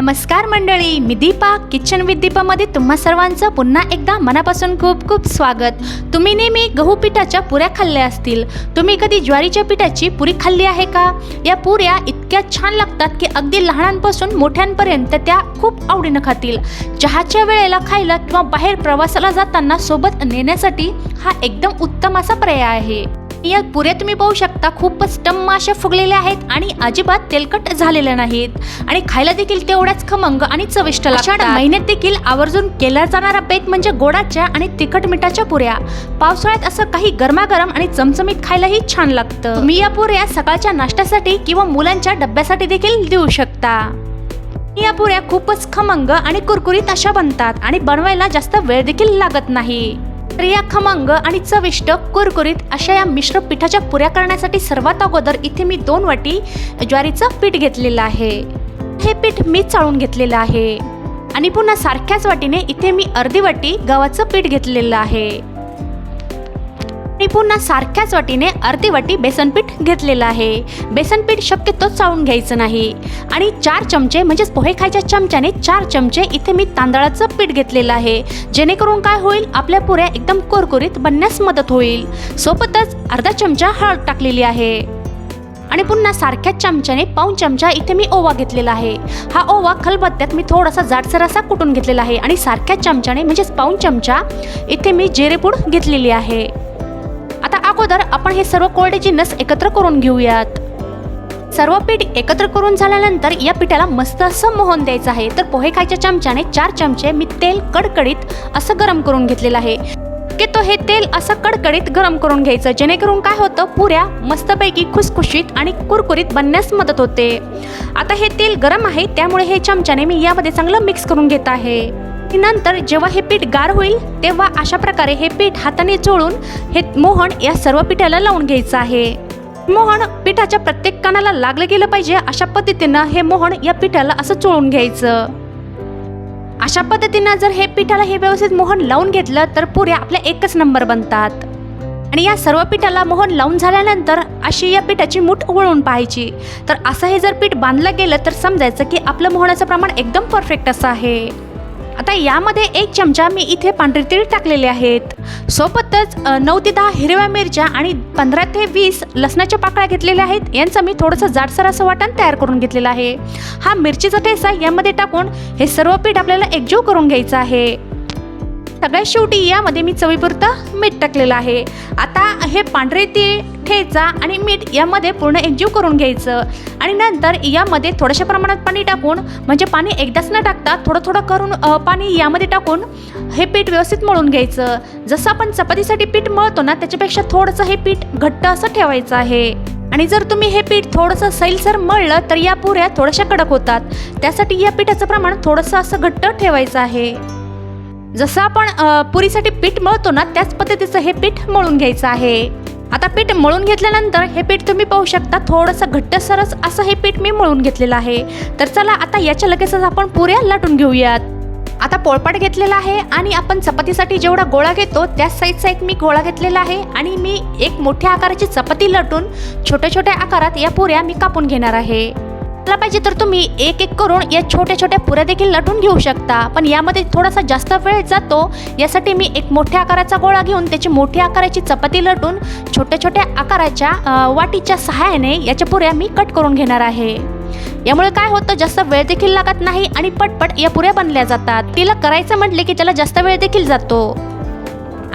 नमस्कार मंडळी मी दीपा किचन विथ दीपामध्ये तुम्हा सर्वांचं पुन्हा एकदा मनापासून खूप खूप स्वागत. तुम्ही नेहमी गहू पिठाच्या पुऱ्या खाल्ल्या असतील. तुम्ही कधी ज्वारीच्या पिठाची पुरी खाल्ली आहे का? या पुऱ्या इतक्या छान लागतात की अगदी लहानांपासून मोठ्यांपर्यंत त्या खूप आवडीनं खातील. चहाच्या वेळेला खायला किंवा बाहेर प्रवासाला जाताना सोबत नेण्यासाठी हा एकदम उत्तम असा पर्याय आहे. या पुऱ्या तुम्ही पाहू शकता खूपच टम्म अशा फुगलेल्या आहेत आणि अजिबात तेलकट झालेल्या नाहीत. आणि खायला देखील तेवढ्याच खमंग आणि चविष्ट लागतात. महिन्यात देखील आवर्जून केला जाणारा बेत म्हणजे गोडाच्या आणि तिखट मिठाच्या पुऱ्या. पावसाळ्यात असं काही गरमागरम आणि चमचमीत खायलाही छान लागतं. तुम्ही या पुऱ्या सकाळच्या नाश्त्यासाठी किंवा मुलांच्या डब्यासाठी देखील देऊ शकता. या पुऱ्या खूपच खमंग आणि कुरकुरीत अशा बनतात आणि बनवायला जास्त वेळ देखील लागत नाही. तर खमंग आणि चविष्ट कुरकुरीत अशा या मिश्र पिठाच्या पुऱ्या करण्यासाठी सर्वात अगोदर इथे मी दोन वाटी ज्वारीचं पीठ घेतलेलं आहे. हे पीठ मी चाळून घेतलेलं आहे. आणि पुन्हा सारख्याच वाटीने इथे मी अर्धी वाटी गव्हाचं पीठ घेतलेलं आहे. आणि पुन्हा सारख्याच वाटीने अर्धी वाटी बेसनपीठ घेतलेलं आहे. बेसनपीठ शक्यतो चावून घ्यायचं नाही. आणि चार चमचे म्हणजेच पोहे खायच्या चमच्याने चार चमचे इथे मी तांदळाचं पीठ घेतलेलं आहे. जेणेकरून काय होईल? आपल्या पुऱ्या एकदम कुरकुरीत बनण्यास मदत होईल. सोबतच अर्धा चमचा हळद टाकलेली आहे. आणि पुन्हा सारख्याच चमच्याने पाऊन चमचा इथे मी ओवा घेतलेला आहे. हा ओवा खलबत्त्यात मी थोडासा जाडसर असा कुटून घेतलेला आहे. आणि सारख्याच चमच्याने म्हणजेच पाऊन चमचा इथे मी जिरेपूड घेतलेली आहे. अगोदर आपण हे सर्व कोरडे जिन्नस एकत्र करून घेऊयात. सर्व पीठ एकत्र करून झाल्यानंतर या पिठाला मस्त असं मोहन द्यायचं आहे. तर पोहे खायच्या चमच्याने चार चमचे मी तेल कडकडीत असं गरम करून घेतलेलं आहे. की तो हे तेल असं कडकडीत गरम करून घ्यायचं. जेणेकरून काय होतं? पुऱ्या मस्तपैकी खुसखुशीत आणि कुरकुरीत बनण्यास मदत होते. आता हे तेल गरम आहे. त्यामुळे हे चमच्याने मी यामध्ये चांगलं मिक्स करून घेत आहे. नंतर जेव्हा हे पीठ गार होईल तेव्हा अशा प्रकारे हे पीठ हाताने चोळून हे मोहन या सर्व पिठाला लावून घ्यायचं आहे. मोहन पिठाच्या प्रत्येक कानाला लागलं गेलं पाहिजे अशा पद्धतीनं हे मोहन या पिठाला असं चोळून घ्यायचं. अशा पद्धतीनं जर हे पिठाला हे व्यवस्थित मोहन लावून घेतलं तर पुऱ्या आपल्या एकच नंबर बनतात. आणि या सर्व पिठाला मोहन लावून झाल्यानंतर अशी या पिठाची मूठ वळून पाहायची. तर असं हे जर पीठ बांधलं गेलं तर समजायचं की आपलं मोहनाचं प्रमाण एकदम परफेक्ट असं आहे. आता यामध्ये एक चमचा मी इथे पांढरे तीळ टाकलेले आहेत. सोबतच नऊ ते दहा हिरव्या मिरच्या आणि पंधरा ते वीस लसणाच्या पाकळ्या घेतलेल्या आहेत. यांचं मी थोडंसं जाडसर असं वाटण तयार करून घेतलेलं आहे. हा मिरचीचा ठेसा यामध्ये टाकून हे सर्व पीठ आपल्याला एकजीव करून घ्यायचं आहे. सगळ्यात शेवटी यामध्ये मी चवीपुरतं मीठ टाकलेलं आहे. आता हे पांढरे तीळ ठेचा आणि मीठ यामध्ये पूर्ण एकजीव करून घ्यायचं. आणि नंतर यामध्ये थोड्याशा प्रमाणात पाणी टाकून म्हणजे पाणी एकदाच न टाकता थोडं थोडं करून पाणी यामध्ये टाकून हे पीठ व्यवस्थित मळून घ्यायचं. जसं आपण चपातीसाठी पीठ मळतो ना त्याच्यापेक्षा थोडंसं हे पीठ घट्ट असं ठेवायचं आहे. आणि जर तुम्ही हे पीठ थोडंसं सैलसर मळलं तर या पुऱ्या थोड्याशा कडक होतात. त्यासाठी या पिठाचं प्रमाण थोडंसं असं घट्ट ठेवायचं आहे. जसं आपण पुरीसाठी पीठ मळतो ना त्याच पद्धतीचं हे पीठ मळून घ्यायचं आहे. आता पीठ मळून घेतल्यानंतर हे पीठ तुम्ही पाहू शकता थोडंसं घट्टसरस असं हे पीठ मी मळून घेतलेलं आहे. तर चला आता याच्या लगेचच आपण पुऱ्या लाटून घेऊयात. आता पोळपाट घेतलेला आहे आणि आपण चपातीसाठी जेवढा गोळा घेतो त्याच साईजचा एक मी गोळा घेतलेला आहे आणि मी एक मोठ्या आकाराची चपाती लटून छोट्या छोट्या आकारात या पुऱ्या मी कापून घेणार आहे. पाहिजे तर तुम्ही एक एक करून या छोट्या छोट्या पुऱ्या देखील लटून घेऊ शकता. पण यामध्ये थोडासा जास्त वेळ जातो. यासाठी मी एक मोठ्या आकाराचा गोळा घेऊन त्याची मोठ्या आकाराची चपाती लटून छोट्या छोट्या आकाराच्या वाटीच्या सहाय्याने याच्या पुऱ्या मी कट करून घेणार आहे. यामुळे काय होतं जास्त वेळ देखील लागत नाही आणि पटपट या पुऱ्या बनल्या जातात. तिला करायचं म्हटले की त्याला जास्त वेळ देखील जातो.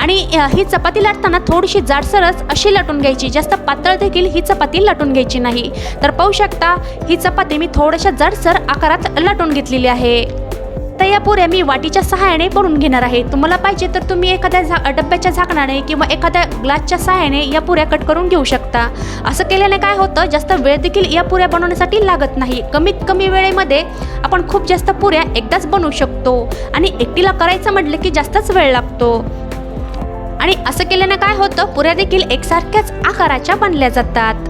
आणि ही चपाती लाटताना थोडीशी जाडसरच अशी लाटून घ्यायची. जास्त पातळ देखील ही चपाती लाटून घ्यायची नाही. तर पाहू शकता ही चपाती मी थोड्याशा जाडसर आकारात लाटून घेतलेली आहे. तर या पुऱ्या मी वाटीच्या सहाय्याने बनवून घेणार आहे. तुम्हाला पाहिजे तर तुम्ही एखाद्या झा डब्याच्या झाकणाने किंवा एखाद्या ग्लासच्या सहाय्याने या पुऱ्या कट करून घेऊ शकता. असं केल्याने काय होतं जास्त वेळ देखील या पुऱ्या बनवण्यासाठी लागत नाही. कमीत कमी वेळेमध्ये आपण खूप जास्त पुऱ्या एकदाच बनवू शकतो. आणि एकटीला करायचं म्हटलं की जास्तच वेळ लागतो. आणि असं केल्यानं काय होतं? पुऱ्या देखील एकसारख्याच आकाराच्या बनल्या जातात.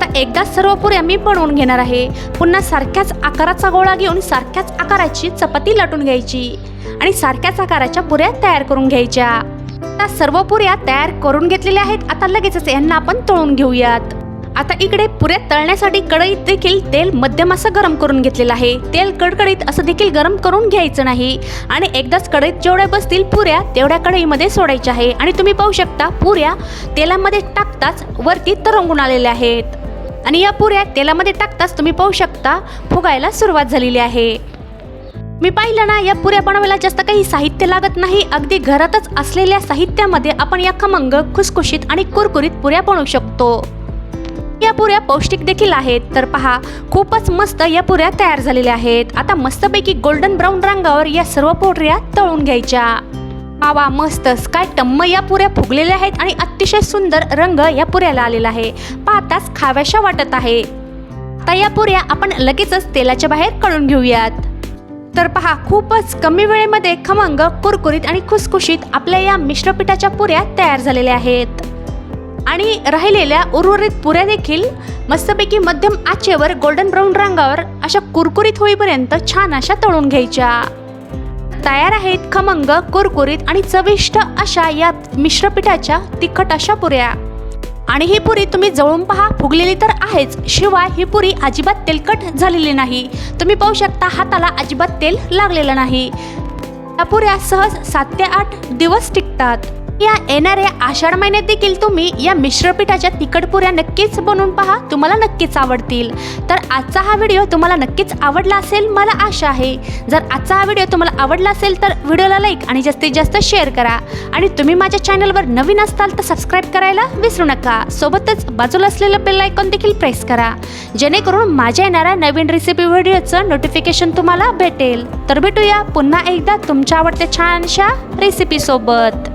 तर एकदा सर्व पुऱ्या मी बनवून घेणार आहे. पुन्हा सारख्याच आकाराचा गोळा घेऊन सारख्याच आकाराची चपाती लाटून घ्यायची आणि सारख्याच आकाराच्या पुऱ्या तयार करून घ्यायच्या. आता सर्व पुऱ्या तयार करून घेतलेल्या आहेत. आता लगेचच यांना आपण तळून घेऊयात. आता इकडे पुऱ्या तळण्यासाठी कढईत देखील तेल मध्यम असं गरम करून घेतलेलं आहे. तेल कडकडीत असं देखील गरम करून घ्यायचं नाही. आणि एकदाच कढईत जेवढ्या बसतील पुऱ्या तेवढ्या कढईमध्ये सोडायच्या आहे. आणि तुम्ही पाहू शकता पुऱ्या तेलामध्ये टाकताच वरती तरंगून आलेल्या आहेत. आणि या पुऱ्या तेलामध्ये टाकताच तुम्ही पाहू शकता फुगायला सुरुवात झालेली आहे. मी पाहिलं ना या पुऱ्या बनवायला जास्त काही साहित्य लागत नाही. अगदी घरातच असलेल्या साहित्यामध्ये आपण या खमंग खुसखुशीत आणि कुरकुरीत पुऱ्या बनवू शकतो. या पुऱ्या पौष्टिक देखील आहेत. तर पहा खूपच मस्त या पुऱ्या तयार झालेल्या आहेत. आता मस्तपैकी गोल्डन ब्राऊन रंगावर या सर्व पोटऱ्या तळून घ्यायच्या. आवा मस्तच काय टम्म या पुऱ्या फुगलेल्या आहेत आणि अतिशय सुंदर रंग या पुऱ्याला आलेला आहे. पाहताच खाव्याशा वाटत आहे. आता या पुऱ्या आपण लगेचच तेलाच्या बाहेर काढून घेऊयात. तर पहा खूपच कमी वेळेमध्ये खमंग कुरकुरीत आणि खुसखुशीत आपल्या या मिश्रपीठाच्या पुऱ्या तयार झालेल्या आहेत. आणि राहिलेल्या उर्वरित पुऱ्या देखील मस्तपैकी मध्यम आचेवर गोल्डन ब्राऊन रंगावर अशा कुरकुरीत होईपर्यंत छान अशा तळून घ्यायच्या. तयार आहेत खमंग कुरकुरीत आणि चविष्ट अशा या मिश्रपीठाच्या तिखट अशा पुऱ्या. आणि ही पुरी तुम्ही जवळून पहा फुगलेली तर आहेच शिवाय ही पुरी अजिबात तेलकट झालेली नाही. तुम्ही पाहू शकता हाताला अजिबात तेल लागलेलं नाही. या पुऱ्या सहज सात ते आठ दिवस टिकतात. या येणाऱ्या आषाढ महिन्यात देखील तुम्ही या मिश्रपीठाच्या तिकटपुऱ्या नक्कीच बनवून पहा. तुम्हाला नक्कीच आवडतील. तर आजचा हा व्हिडिओ तुम्हाला नक्कीच आवडला असेल मला आशा आहे. जर आजचा हा व्हिडिओ तुम्हाला आवडला असेल तर व्हिडिओला लाईक आणि जास्तीत जास्त शेअर करा. आणि तुम्ही माझ्या चॅनलवर नवीन असताल तर सबस्क्राईब करायला विसरू नका. सोबतच बाजूला असलेलं बेल आयकॉन देखील प्रेस करा. जेणेकरून माझ्या येणाऱ्या नवीन रेसिपी व्हिडिओचं नोटिफिकेशन तुम्हाला भेटेल. तर भेटूया पुन्हा एकदा तुमच्या आवडत्या छानशा रेसिपीसोबत